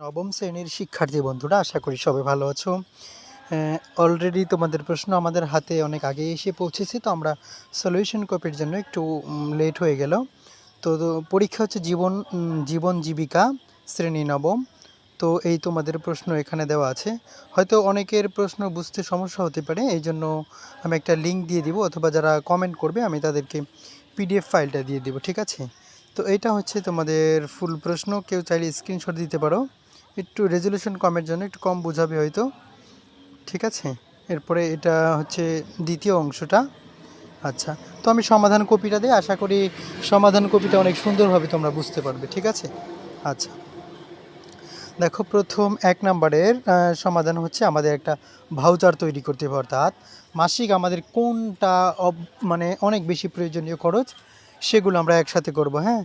নবম শ্রেণির শিক্ষার্থী বন্ধুরা, আশা করি সবাই ভালো আছো। অলরেডি তোমাদের প্রশ্ন আমাদের হাতে অনেক আগে এসে পৌঁছেছে, তো আমরা সলিউশন কপির জন্য একটু লেট হয়ে গেল। তো পরীক্ষা হচ্ছে জীবন জীবন জীবিকা, শ্রেণি নবম। তো এই তোমাদের প্রশ্ন এখানে দেওয়া আছে। হয়তো অনেকের প্রশ্ন বুঝতে সমস্যা হতে পারে, এই জন্য আমি একটা লিঙ্ক দিয়ে দিব, অথবা যারা কমেন্ট করবে, আমি তাদেরকে পিডিএফ ফাইলটা দিয়ে দিব, ঠিক আছে? তো এটা হচ্ছে তোমাদের ফুল প্রশ্ন, কেউ চাইলে স্ক্রিনশট দিতে পারো। একটু রেজলিউশন কমের জন্য, একটু কম বোঝাবে হয়তো। ঠিক আছে? এরপরে এটা হচ্ছে দ্বিতীয় অংশটা। আচ্ছা তো আমি সমাধান কপিটা দিই আশা করি সমাধান কপিটা অনেক সুন্দরভাবে তোমরা বুঝতে পারবে, ঠিক আছে? আচ্ছা। দেখো, প্রথম এক নম্বরের সমাধান হচ্ছে আমাদের একটা ভাউচার তৈরি করতে হবে, অর্থাৎ মাসিক আমাদের কোনটা মানে অনেক বেশি প্রয়োজনীয় খরচ, সেগুলো আমরা একসাথে করব হ্যাঁ?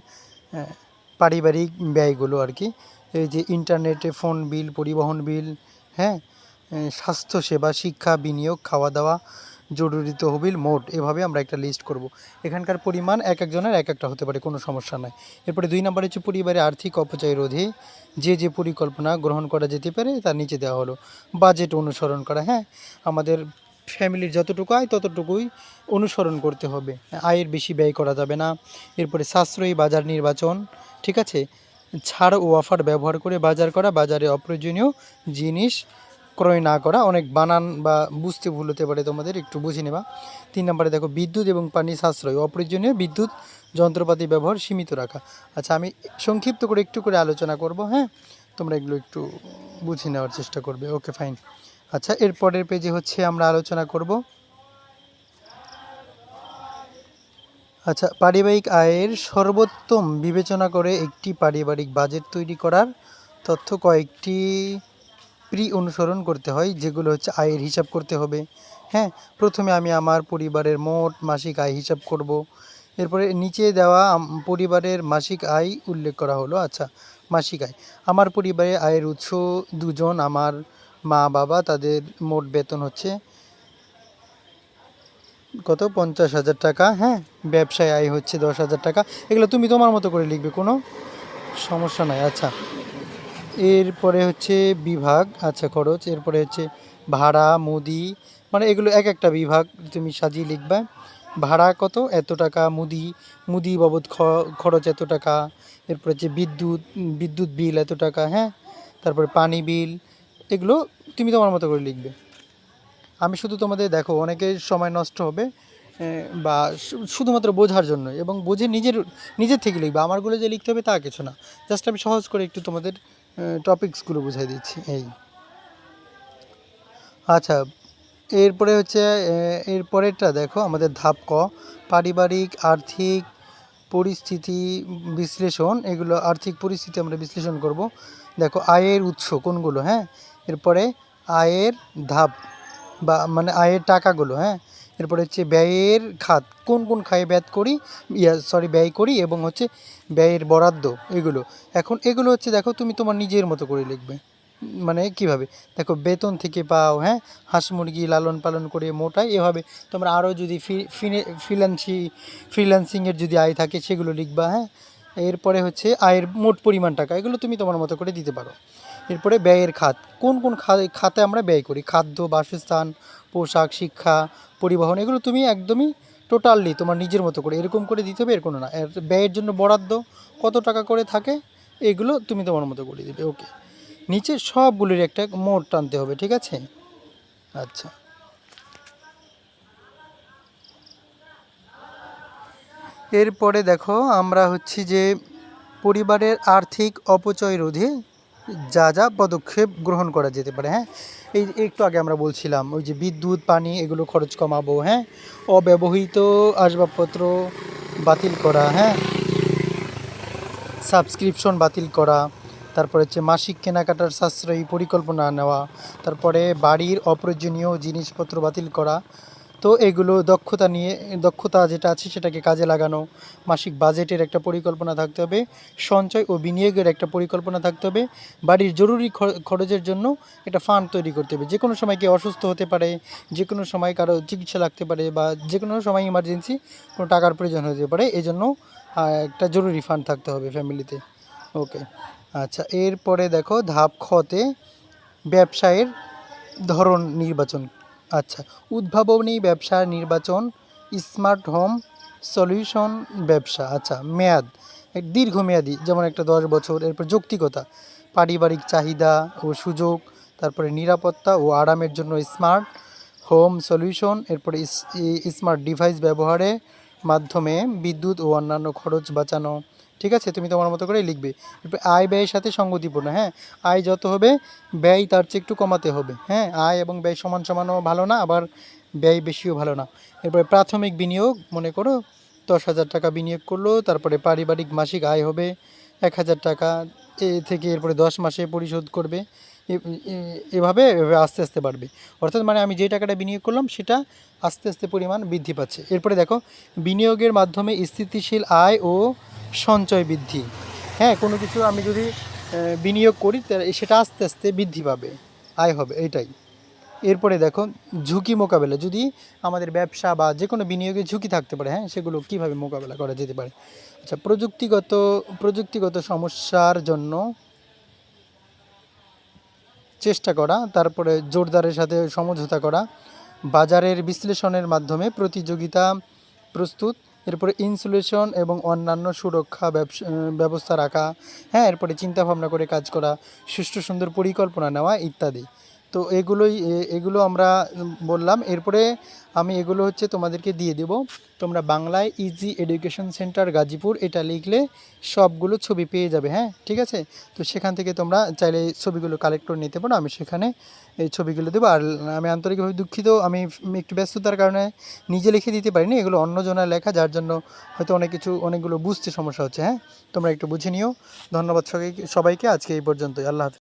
পারিবারিক ব্যয়গুলো আর কি। এই যে ইন্টারনেটে ফোন বিল পরিবহন বিল হ্যাঁ? স্বাস্থ্যসেবা, শিক্ষা, বিনিয়োগ খাওয়া দাওয়া জরুরি তহবিল, মোট, এভাবে আমরা একটা লিস্ট করব। এখানকার পরিমাণ এক একজনের এক একটা হতে পারে, কোনো সমস্যা নাই। এরপরে দুই নম্বরে হচ্ছে পরিবারের আর্থিক অপচয় রোধে যে যে পরিকল্পনা গ্রহণ করা যেতে পারে তার নিচে দেওয়া হলো। বাজেট অনুসরণ করা হ্যাঁ? আমাদের ফ্যামিলির যতটুকু আয়, ততটুকুই অনুসরণ করতে হবে। আয়ের বেশি ব্যয় করা যাবে না। এরপরে সাশ্রয়ী বাজার নির্বাচন, ঠিক আছে? ছাড় ও অফার ব্যবহার করে বাজার করা বাজারে অপ্রয়োজনীয় জিনিস ক্রয় না করা অনেক বানান বা বুঝতে ভুল হতে পারে তোমাদের, একটু বুঝে নেবা। তিন নম্বরে দেখো, বিদ্যুৎ এবং পানি সাশ্রয়, অপ্রয়োজনীয় বিদ্যুৎ যন্ত্রপাতি ব্যবহার সীমিত রাখা। আচ্ছা আমি সংক্ষিপ্ত করে একটু করে আলোচনা করব হ্যাঁ? তোমরা এগুলো একটু বুঝে নেওয়ার চেষ্টা করবে, ওকে, ফাইন। আচ্ছা এরপরের পেজে হচ্ছে আমরা আলোচনা করব আচ্ছা পারিবারিক আয়ের সর্বোত্তম বিবেচনা করে একটি পারিবারিক বাজেট তৈরি করার তথ্য কয়েকটি প্রি অনুসরণ করতে হয়, যেগুলো হচ্ছে আয়ের হিসাব করতে হবে। হ্যাঁ প্রথমে আমি আমার পরিবারের মোট মাসিক আয় হিসাব করব। এরপরে নিচে দেওয়া পরিবারের মাসিক আয় উল্লেখ করা হলো। আচ্ছা মাসিক আয়। আমার পরিবারে আয়ের উৎস দুজন, আমার মা বাবা তাদের মোট বেতন হচ্ছে কত? পঞ্চাশ হাজার টাকা। হ্যাঁ ব্যবসায় আয় হচ্ছে দশ হাজার টাকা। এগুলো তুমি তোমার মতো করে লিখবে, কোনো সমস্যা নাই। আচ্ছা এরপরে হচ্ছে বিভাগ আচ্ছা খরচ। এরপরে হচ্ছে ভাড়া, মুদি মানে এগুলো এক একটা বিভাগ তুমি সাজিয়ে লিখবে। ভাড়া কত? এত টাকা, মুদি মুদি বাবদ খরচ এত টাকা। এরপরে হচ্ছে বিদ্যুৎ বিদ্যুৎ বিল এত টাকা হ্যাঁ। তারপরে পানি বিল, এগুলো তুমি তোমার মতো করে লিখবে। আমি শুধু তোমাদের দেখো, অনেকের সময় নষ্ট হবে বা শুধুমাত্র বোঝার জন্য এবং বুঝে নিজের নিজের থেকে লিখবে। আমারগুলো যে লিখতে হবে তা কিছু না। জাস্ট আমি সহজ করে একটু তোমাদের টপিকসগুলো বুঝাই দিচ্ছি। এই। আচ্ছা এরপরে হচ্ছে এরপরেরটা দেখো, আমাদের ধাপ ক, পারিবারিক, আর্থিক পরিস্থিতি বিশ্লেষণ, এগুলো আর্থিক পরিস্থিতি আমরা বিশ্লেষণ করব। দেখো, আয়ের উৎস কোনগুলো হ্যাঁ? এরপরে আয়ের ধাপ। বা মানে আয়ের টাকাগুলো হ্যাঁ? এরপরে হচ্ছে ব্যয়ের খাত, কোন কোন খায়ে ব্যয় করি, ইয়া সরি ব্যয় করি এবং হচ্ছে ব্যয়ের বরাদ্দ, এগুলো। এখন এগুলো হচ্ছে দেখো তুমি তোমার নিজের মতো করে লিখবে। মানে কীভাবে? দেখো বেতন থেকে পাও হ্যাঁ? হাঁস মুরগি লালন পালন করে মোটাই এভাবে তোমরা আরও যদি ফ্রিল্যান্সি ফ্রিল্যান্সিংয়ের যদি আয় থাকে সেগুলো লিখবা হ্যাঁ? এরপরে হচ্ছে আয়ের মোট পরিমাণ টাকা, এগুলো তুমি তোমার মতো করে দিতে পারো। এরপরে ব্যয়ের খাত, কোন কোন খাতে আমরা ব্যয় করি? খাদ্য, বাসস্থান, পোশাক, শিক্ষা, পরিবহন, এগুলো তুমি একদমই টোটালি তোমার নিজের মতো করে, এরকম করে দিতে হবে এর কোনো না। এর ব্যয়ের জন্য বরাদ্দ কত টাকা করে থাকে, এগুলো তুমি তোমার মতো করে দিবে ওকে নিচে সবগুলির একটা মোট টানতে হবে, ঠিক আছে? আচ্ছা। এরপরে দেখো, আমরা হচ্ছি যে পরিবারের আর্থিক অপচয় রোধে যা যা পদক্ষেপ গ্রহণ করা যেতে পারে হ্যাঁ? এই একটু আগে আমরা বলছিলাম, ওই যে বিদ্যুৎ, পানি এগুলো খরচ কমাবো হ্যাঁ? অব্যবহৃত আসবাবপত্র বাতিল করা হ্যাঁ? সাবস্ক্রিপশন বাতিল করা, তারপরে হচ্ছে মাসিক কেনাকাটার সাশ্রয়ী পরিকল্পনা নেওয়া, তারপরে বাড়ির অপ্রয়োজনীয় জিনিসপত্র বাতিল করা তো এগুলো দক্ষতা নিয়ে, দক্ষতা যেটা আছে সেটাকে কাজে লাগানো, মাসিক বাজেটের একটা পরিকল্পনা থাকতে হবে, সঞ্চয় ও বিনিয়োগের একটা পরিকল্পনা থাকতে হবে, বাড়ির জরুরি খরচের জন্য একটা ফান্ড তৈরি করতে হবে। যে কোনো সময় কেউ অসুস্থ হতে পারে যে কোনো সময় কারও চিকিৎসা লাগতে পারে বা যে কোনো সময় ইমার্জেন্সি কোনো টাকার প্রয়োজন হতে পারে এই জন্য একটা জরুরি ফান্ড থাকতে হবে ফ্যামিলিতে ওকে আচ্ছা এরপরে দেখো ধাপ খতে ব্যবসায়ের ধরন নির্বাচন। আচ্ছা উদ্ভাবনী ব্যবসা, নির্বাচন, স্মার্ট হোম, সলিউশন ব্যবসা আচ্ছা মেয়াদ দীর্ঘমেয়াদী, যেমন একটা দশ বছর, এরপর যৌক্তিকতা, পারিবারিক চাহিদা ও সুযোগ, তারপরে নিরাপত্তা ও আরামের জন্য স্মার্ট হোম সলিউশন, এরপরে স্মার্ট ডিভাইস ব্যবহারের মাধ্যমে বিদ্যুৎ ও অন্যান্য খরচ বাঁচানো। ঠিক আছে? তুমি তোমার মতো করেই লিখবে। আয়, ব্যয়ের সাথে সঙ্গতিপূর্ণ হ্যাঁ? আয় যত হবে, ব্যয় তার চেয়ে একটু কমাতে হবে হ্যাঁ? আয় এবং ব্যয় সমান সমানও ভালো না, আবার ব্যয় বেশিও ভালো না। এরপরে প্রাথমিক বিনিয়োগ, মনে করো, দশ হাজার টাকা বিনিয়োগ করল, তারপরে পারিবারিক মাসিক আয় হবে এক হাজার টাকা, এ থেকে এরপরে দশ মাসে পরিশোধ করবে এভাবে এভাবে আস্তে আস্তে বাড়বে। অর্থাৎ মানে আমি যে টাকাটা বিনিয়োগ করলাম, সেটা আস্তে আস্তে পরিমাণ বৃদ্ধি পাচ্ছে। এরপরে দেখো, বিনিয়োগের মাধ্যমে স্থিতিশীল আয় ও সঞ্চয় বৃদ্ধি। হ্যাঁ কোনো কিছু আমি যদি বিনিয়োগ করি সেটা আস্তে আস্তে বৃদ্ধি পাবে, আয় হবে, এটাই। এরপরে দেখো ঝুঁকি মোকাবেলা। যদি আমাদের ব্যবসা বা যে কোনো বিনিয়োগে ঝুঁকি থাকতে পারে হ্যাঁ সেগুলো কীভাবে মোকাবেলা করা যেতে পারে? আচ্ছা প্রযুক্তিগত প্রযুক্তিগত সমস্যার জন্য চেষ্টা করা, তারপরে জোরদারের সাথে সমঝোতা করা, বাজারের বিশ্লেষণের মাধ্যমে প্রতিযোগিতা প্রস্তুত এরপরে ইনসুলেশন এবং অন্যান্য সুরক্ষা ব্যবসা ব্যবস্থা রাখা হ্যাঁ এরপরে চিন্তা ভাবনা করে কাজ করা, সুষ্ঠু সুন্দর পরিকল্পনা নেওয়া ইত্যাদি। তো এগুলোই এগুলো আমরা বললাম। এরপরে আমি এগুলো হচ্ছে তোমাদেরকে দিয়ে দেব। তোমরা বাংলায় ইজি এডুকেশন সেন্টার গাজীপুর, এটা লিখলে সবগুলো ছবি পেয়ে যাবে হ্যাঁ? ঠিক আছে? তো সেখান থেকে তোমরা চাইলে ছবিগুলো কালেক্ট করে নিতে পারো। আমি সেখানে এই ছবিগুলো দেবো। আর আমি আন্তরিকভাবে দুঃখিত। আমি একটু ব্যস্ততার কারণে নিজে লিখে দিতে পারিনি। এগুলো অন্যজনের লেখা, যার জন্য হয়তো অনেক কিছু, অনেকগুলো বুঝতে সমস্যা হচ্ছে হ্যাঁ? তোমরা একটু বুঝে নিও। ধন্যবাদ সবাইকে সবাইকে। আজকে এই পর্যন্তই। আল্লাহ